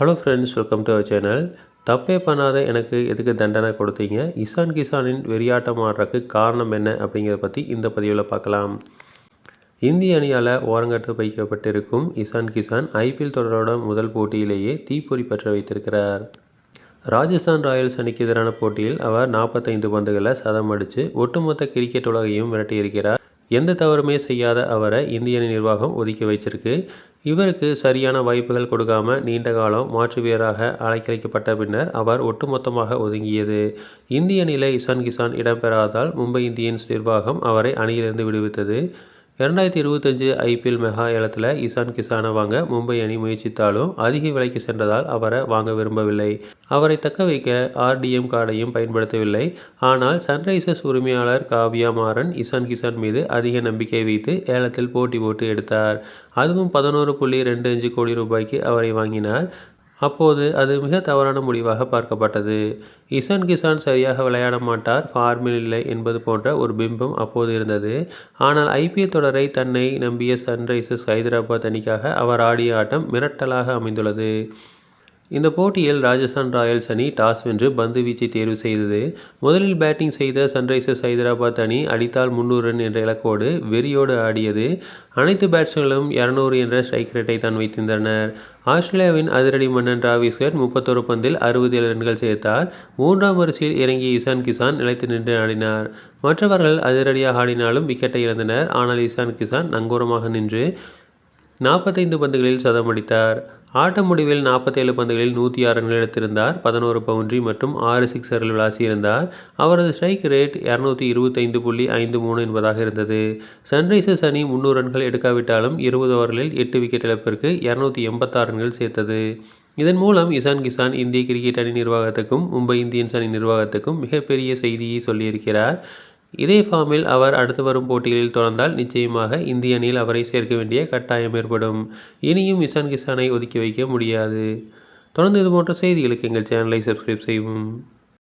Hello friends welcome to our channel தப்பே பண்ணாத எனக்கு எதுக்கு தண்டனை கொடுத்தீங்க? இசான் கிசானின் வெறியாட்டம் ஆடுறதுக்கு காரணம் என்ன அப்படிங்கிறத பற்றி இந்த பதிவில் பார்க்கலாம். இந்திய அணியால் ஓரங்கட்டு வைக்கப்பட்டிருக்கும் இசான் கிசான் ஐபிஎல் தொடரோட முதல் போட்டியிலேயே தீப்பொறி பற்ற வைத்திருக்கிறார். ராஜஸ்தான் ராயல்ஸ் அணிக்கு எதிரான போட்டியில் அவர் நாற்பத்தைந்து பந்துகளை சதம் அடித்து ஒட்டுமொத்த கிரிக்கெட் உலகையும் விரட்டியிருக்கிறார். எந்த தவறுமே செய்யாத அவரை இந்திய நிர்வாகம் ஒதுக்கி வைச்சிருக்கு. இவருக்கு சரியான வாய்ப்புகள் கொடுக்காம நீண்ட காலம் மாற்று வீரராக அழைக்கழிக்கப்பட்ட பின்னர் அவர் ஒட்டுமொத்தமாக ஒதுங்கியது. இந்திய நிலை இசான் கிசான் இடம்பெறாதால் மும்பை இந்தியன்ஸ் நிர்வாகம் அவரை அணியிலிருந்து விடுவித்தது. இரண்டாயிரத்தி இருபத்தஞ்சு ஐபிஎல் மெகா ஏலத்தில் இசான் கிசானை வாங்க மும்பை அணி முயற்சித்தாலும் அதிக விலைக்கு சென்றதால் அவரை வாங்க விரும்பவில்லை. அவரை தக்க வைக்க ஆர்டிஎம் கார்டையும் பயன்படுத்தவில்லை. ஆனால் சன்ரைசர்ஸ் உரிமையாளர் காவ்யா மாறன் இசான் கிசான் மீது அதிக நம்பிக்கை வைத்து ஏலத்தில் போட்டி போட்டு எடுத்தார். அதுவும் பதினோரு புள்ளி ரெண்டு அஞ்சு கோடி ரூபாய்க்கு அவரை வாங்கினார். அப்போது அது மிக தவறான முடிவாக பார்க்கப்பட்டது. இசான் கிசான் சரியாக விளையாட மாட்டார் ஃபார்மில் இல்லை என்பது போன்ற ஒரு பிம்பம் அப்போது இருந்தது. ஆனால் ஐபிஎல் தொடரை தன்னை நம்பிய சன்ரைசர்ஸ் ஹைதராபாத் அணிக்காக அவர் ஆடிய ஆட்டம் மிரட்டலாக அமைந்துள்ளது. இந்த போட்டியில் ராஜஸ்தான் ராயல்ஸ் அணி டாஸ் வென்று பந்து வீச்சை தேர்வு செய்தது. முதலில் பேட்டிங் செய்த சன்ரைசர்ஸ் ஹைதராபாத் அணி அடித்தால் முன்னூறு ரன் என்ற இலக்கோடு வெறியோடு ஆடியது. அனைத்து பேட்ஸ்மேன்களும் இரநூறு என்ற ஸ்ட்ரைக் ரேட்டை தான் வைத்திருந்தனர். ஆஸ்திரேலியாவின் அதிரடி மன்னன் டிராவிஸ்கர் முப்பத்தொரு பந்தில் அறுபது ஏழு ரன்கள் சேர்த்தார். மூன்றாம் வரிசையில் இறங்கிய இசான் கிசான் நிலைத்து நின்று ஆடினார். மற்றவர்கள் அதிரடியாக ஆடினாலும் விக்கெட்டை இழந்தனர். ஆனால் இசான் கிசான் நங்கூரமாக நின்று நாற்பத்தைந்து பந்துகளில் சதம் அடித்தார். ஆட்ட முடிவில் நாற்பத்தேழு பந்துகளில் நூற்றி ஆறு ரன்கள் எடுத்திருந்தார் பதினோரு பவுண்ட்ரி மற்றும் ஆறு சிக்ஸர்கள் விளாசியிருந்தார். அவரது ஸ்ட்ரைக் ரேட் இரநூத்தி இருபத்தைந்து புள்ளி ஐந்து மூணு என்பதாக இருந்தது. சன்ரைசர்ஸ் அணி முந்நூறு ரன்கள் எடுக்காவிட்டாலும் இருபது ஓவர்களில் எட்டு விக்கெட் இழப்பிற்கு இரநூத்தி எண்பத்தாறு ரன்கள் சேர்த்தது. இதன் மூலம் இசான் கிசான் இந்திய கிரிக்கெட் அணி நிர்வாகத்துக்கும் மும்பை இந்தியன்ஸ் அணி நிர்வாகத்துக்கும் மிகப்பெரிய செய்தியை சொல்லியிருக்கிறார். இதே ஃபார்மில் அவர் அடுத்து வரும் போட்டிகளில் தொடர்ந்தால் நிச்சயமாக இந்திய அணியில் அவரை சேர்க்க வேண்டிய கட்டாயம் ஏற்படும். இனியும் இசான் கிசானை ஒதுக்கி வைக்க முடியாது. தொடர்ந்து இது போன்ற செய்திகளுக்கு எங்கள் சேனலை சப்ஸ்கிரைப் செய்வோம்